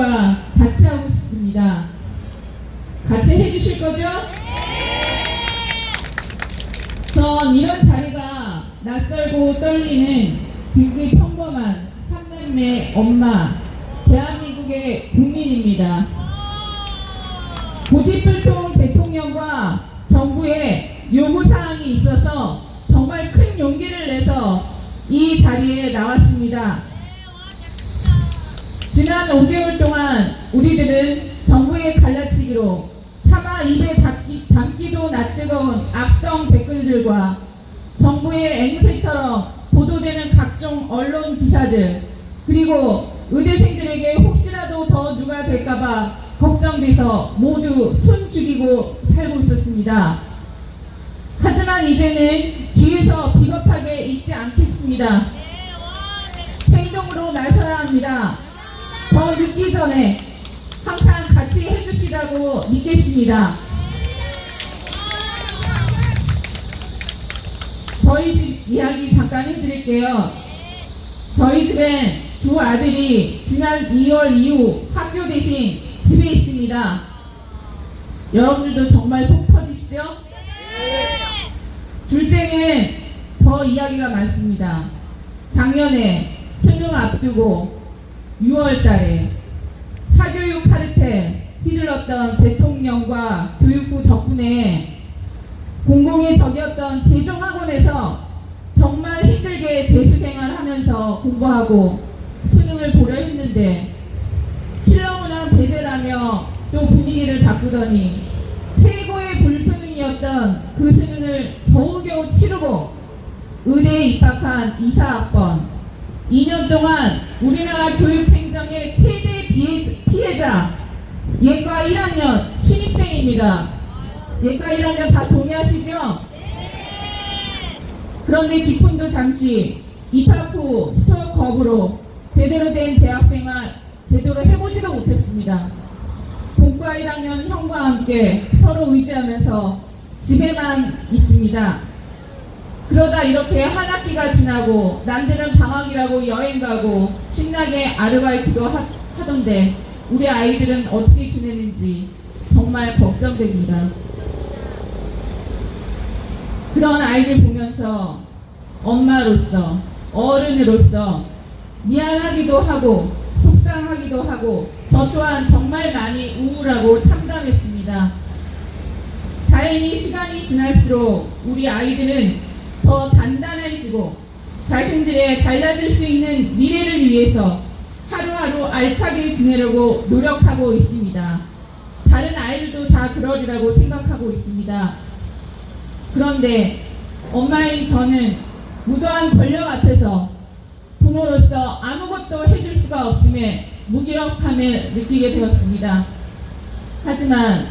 의대생들과 같이 하고 싶습니다. 같이 해주실 거죠? 전 이런 자리가 낯설고 떨리는 지극히 평범한 삼남매 엄마, 대한민국의 국민입니다. 고집불통 대통령과 정부의 요구사항이 있어서 정말 큰 용기를 내서 이 자리에 나왔습니다. 지난 5개월 동안 우리들은 정부의 갈라치기로 차마 입에 담기, 담기도 낯뜨거운 악성 댓글들과 정부의 앵세처럼 보도되는 각종 언론 기사들 그리고 의대생들에게 혹시라도 더 누가 될까봐 걱정돼서 모두 숨 죽이고 살고 있었습니다. 하지만 이제는 뒤에서 비겁하게 있지 않겠습니다. 행동으로 나서야 합니다. 더 늦기 전에 항상 같이 해주시라고 믿겠습니다. 저희 집 이야기 잠깐 해드릴게요. 저희 집엔 두 아들이 지난 2월 이후 학교 대신 집에 있습니다. 여러분들도 정말 속 터지시죠? 둘째는 더 이야기가 많습니다. 작년에 수능 앞두고 6월 달에 사교육 카르텔 휘둘렀던 대통령과 교육부 덕분에 공공의 적이었던 재종학원에서 정말 힘들게 재수생활 하면서 공부하고 수능을 보려 했는데 필러문항 배제라며 또 분위기를 바꾸더니 최고의 불수능이었던 그 수능을 겨우겨우 치르고 의대에 입학한 이사학번. 2년 동안 우리나라 교육행정의 최대 피해- 피해자 예과 1학년 신입생입니다. 예과 1학년 다 동의하시죠? 그런데 기쁨도 잠시 입학 후 수업 거부로 제대로 된 대학생활 제대로 해보지도 못했습니다. 본과 1학년 형과 함께 서로 의지하면서 집에만 있습니다. 그러다 이렇게 한 학기가 지나고 남들은 방학이라고 여행 가고 신나게 아르바이트도 하, 하던데 우리 아이들은 어떻게 지내는지 정말 걱정됩니다. 그런 아이들 보면서 엄마로서 어른으로서 미안하기도 하고 속상하기도 하고 저 또한 정말 많이 우울하고 참담했습니다. 다행히 시간이 지날수록 우리 아이들은 더 단단해지고 자신들의 달라질 수 있는 미래를 위해서 하루하루 알차게 지내려고 노력하고 있습니다. 다른 아이들도 다 그러리라고 생각하고 있습니다. 그런데 엄마인 저는 무도한 권력 앞에서 부모로서 아무것도 해줄 수가 없음에 무기력함을 느끼게 되었습니다. 하지만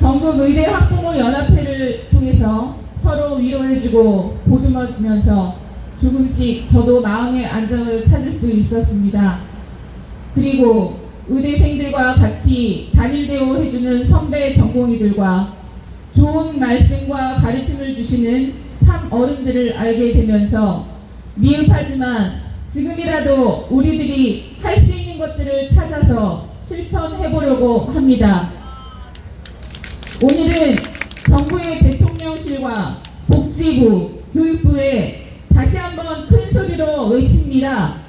전국 의대 학부모 연합회를 통해서 서로 위로해주고 보듬어주면서 조금씩 저도 마음의 안정을 찾을 수 있었습니다. 그리고 의대생들과 같이 단일 대우 해주는 선배 전공의들과 좋은 말씀과 가르침을 주시는 참 어른들을 알게 되면서 미흡하지만 지금이라도 우리들이 할 수 있는 것들을 찾아서 실천해 보려고 합니다. 오늘은 정부의 대통령실과 복지부, 교육부에 다시 한번 큰 소리로 외칩니다.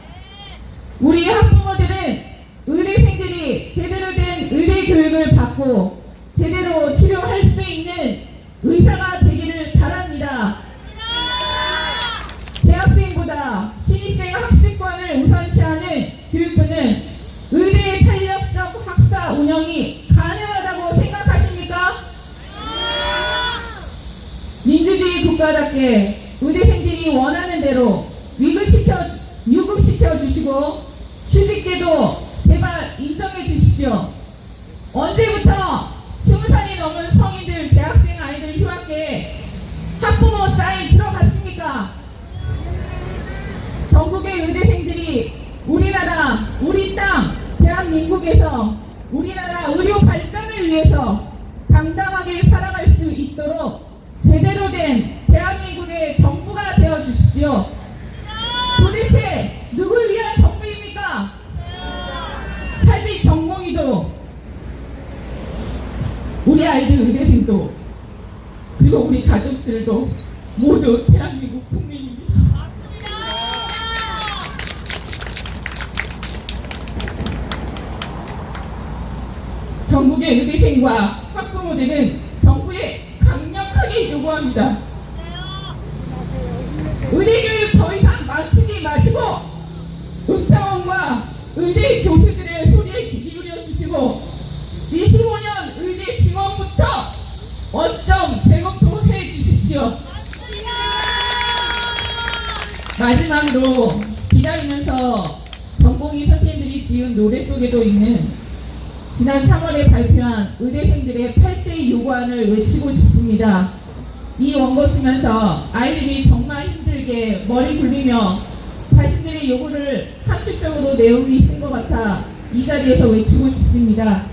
우리 학부모들은 의대생들이 제대로 된 의대 교육을 받고 제대로 치료할 수 있는 의사가 되기를 바랍니다. 재학생보다 신입생 학습권을 우선시하는 교육부는 의대의 탄력적 학사 운영이 가능하다고 생각하십니까? 민주주의 국가답게 의대생들이 원하는 대로 위급시켜, 유급시켜 주시고 휴직제도 제발 인정해 주십시오. 언제부터 스무 살이 넘은 성인들, 대학생 아이들 휴학계 학부모 사인 들어갔습니까? 전국의 의대생들이 우리나라, 우리 땅, 대한민국에서 우리나라 의료 발전을 위해서 당당하게 살아갈 수 있도록 제대로 된 대한민국의 정부가 되어 주십시오. 도대체 누굴 위한 정부입니까? 사직 정부 우리도 우리 아이들 의대생도 그리고 우리 가족들도 모두 대한민국 국민입니다. 전국의 의대생과 학부모들은 정부에 강력하게 요구합니다. 의대교육 더 이상 망치지 마시고 의사원과 의대 교수들의 소리에 귀 기울여 주시고 25년 의대 증원부터 어점 재검토해 주십시오. 마지막으로 기다리면서 전공의 선생님들이 지은 노래 속에도 있는 지난 3월에 발표한 의대생들의 8대 요구안을 외치고 싶습니다. 이 원고 쓰면서 아이들이 정말 힘들게 머리 굴리며 자신들의 요구를 함축적으로 내용이 있는 것 같아 이 자리에서 외치고 싶습니다.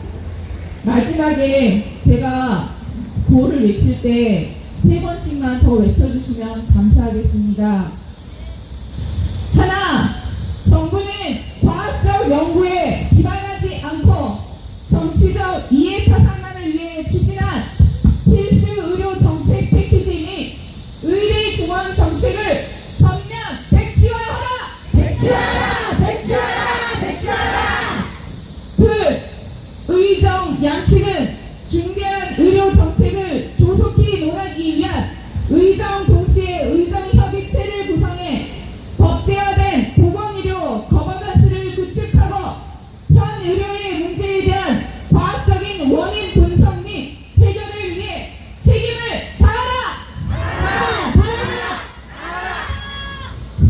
마지막에 제가 구호를 외칠 때 세 번씩만 더 외쳐주시면 감사하겠습니다. 하나, 정부는 과학적 연구에 기반하지 않고 정치적 이해 타산만을 위해 추진한 필수 의료 정책 패키지 및 의대 지원 정책을 전면 백지화하라! 백지화하라! 백지화하라! 백지화하라! 둘, 의정 양측은 중대한 의료 정책을 조속히 논하기 위한 의정 동시에 의정 협의체를 구성해 법제화된 보건의료 거버넌스를 구축하고 현 의료의 문제에 대한 과학적인 원인 분석 및 해결을 위해 책임을 다하라! 다하라! 다하라!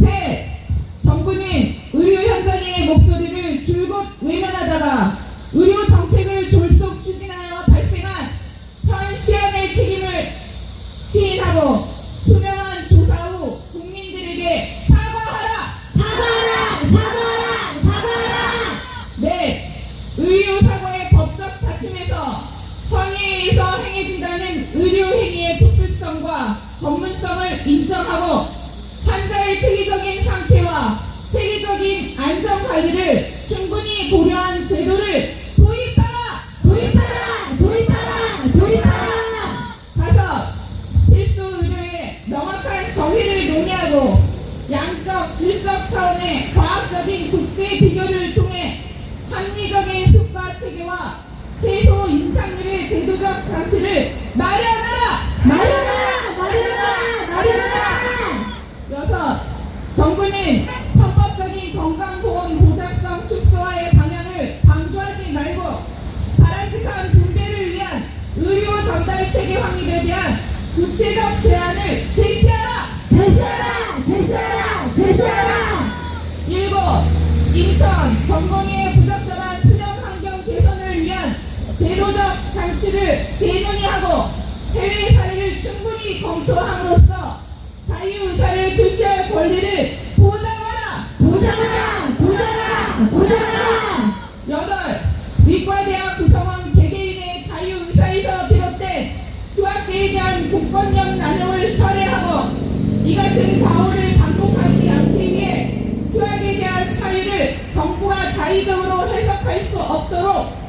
셋, 정부는 의료 현장의 목소리를 줄곧 외면하다가 의료 정책을 졸속 추진하여 발생한 현 시안의 책임을 시인하고 투명한 조사 후 국민들에게 사과하라! 사과하라! 사과하라! 사과하라! 네, 의료사고의 법적 다툼에서 성의에서 행해진다는 의료행위의 특수성과 전문성을 인정하고 환자의 체계적인 상태와 체계적인 안전 관리를 충분히 고려한 제도를 도입하라! 도입하라! 도입하라! 도입하라! 다섯, 필수 의료의 명확한 정의를 논의하고 양적, 질적 차원의 과학적인 국제 비교를 통해 합리적인 수가 체계와 최소 임상률의 제도적 장치를 마련하라! 마련하라! 마련하라! 마련하라! 여섯, 정부는 헌법적인 건강보험 보장성 축소화의 방향을 강조하지 말고 바람직한 분배를 위한 의료 전달 체계 확립에 대한 구체적 제안을 제시하라! 제시하라! 제시하라! 제시하라! 일곱, 인천, 전공의 부적절한 수련 환경 개선을 위한 제도적 장치를 재논의하고 해외 사례를 충분히 검토함으로써 자유의사를 표시할 권리를 보장하라! 보장하라! 보장하라! 보장하라! 여덟, 의과대학 구성원 개개인의 자유의사에서 비롯된 휴학계에 대한 공권력 난용을 철회하고 이 같은 가오를 반복하지 않기 위해 휴학에 대한 사유를 정부가 자의적으로 해석할 수 없도록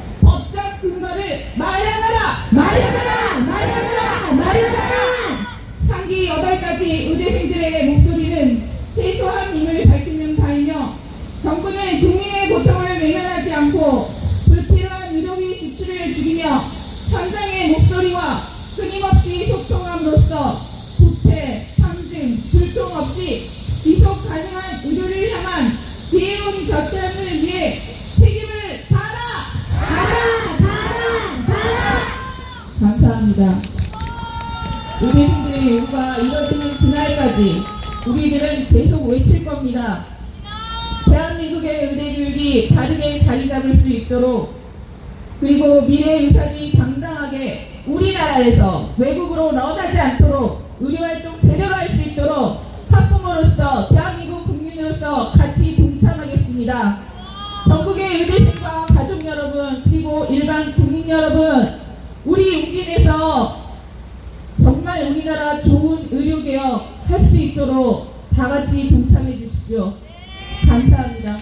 8가지 의대생들의 목소리는 최소한 임을 밝히는 바이며 정부는 국민의 고통을 외면하지 않고 불필요한 의료비 지출을 줄이며 현장의 목소리와 끊임없이 소통함으로써 부패, 상증, 불통 없이 지속 가능한 의료를 향한 대응 결단을 위해 책임을 다하라! 가라! 가라! 가라! 감사합니다. 의대생들의 요구가 이뤄지는 그날까지 우리들은 계속 외칠 겁니다. 대한민국의 의대 교육이 바르게 자리 잡을 수 있도록 그리고 미래 의사들이 당당하게 우리나라에서 외국으로 나가지 않도록 의료활동 제대로 할 수 있도록 학부모로서 대한민국 국민으로서 같이 동참하겠습니다. 전국의 의대생과 가족 여러분 그리고 일반 국민 여러분 우리 용기내서 정말 우리나라 좋은 의료개혁 할 수 있도록 다 같이 동참해 주십시오. 감사합니다.